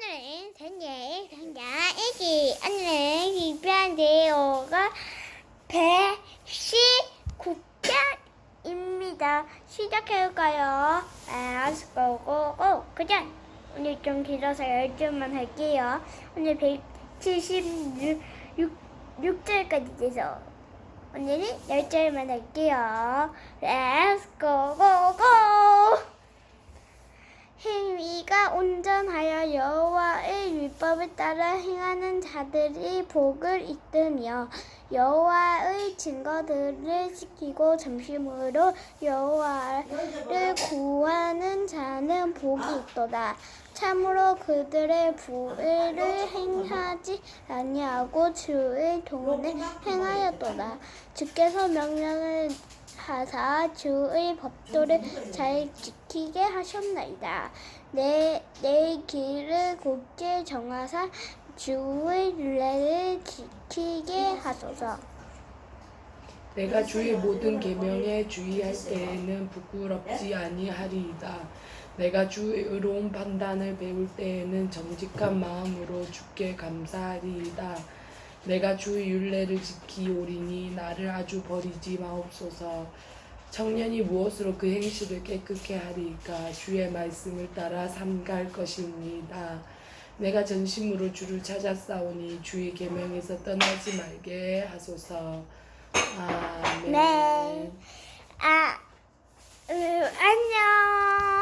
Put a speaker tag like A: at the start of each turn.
A: 오늘은 생일 생일 일기 오늘은 기피한 내용가 119편입니다. 시작해볼까요? 아, 고고고 그전 오늘 좀 길어서 10줄만 할게요. 오늘 176절까지 돼서 오늘은 10절만 할게요. Let's go go go 행위가 온전하여 여호와의 율법을 따라 행하는 자들이 복을 있으며 여호와의 증거들을 지키고 점심으로 여호와를 구하는 자는 복이 있도다. 참으로 그들의 부의를 행하지 아니하고 주의 돈을 행하였도다. 주께서 명령을 하사 주의 법도를 잘 지키게 하셨나이다. 내, 내 길을 곱게 정하사 주의 윤례를 지키게 하소서.
B: 내가 주의 모든 계명에 주의할 때에는 부끄럽지 아니하리이다. 내가 주의 의로운 판단을 배울 때에는 정직한 마음으로 주께 감사하리이다. 내가 주의 율례를 지키오리니 나를 아주 버리지 마옵소서. 청년이 무엇으로 그 행실을 깨끗게 하리이까 주의 말씀을 따라 삼갈 것입니다. 내가 전심으로 주를 찾았사오니 주의 계명에서 떠나지 말게 하소서. 아멘.
A: 네. 아, 으, 안녕.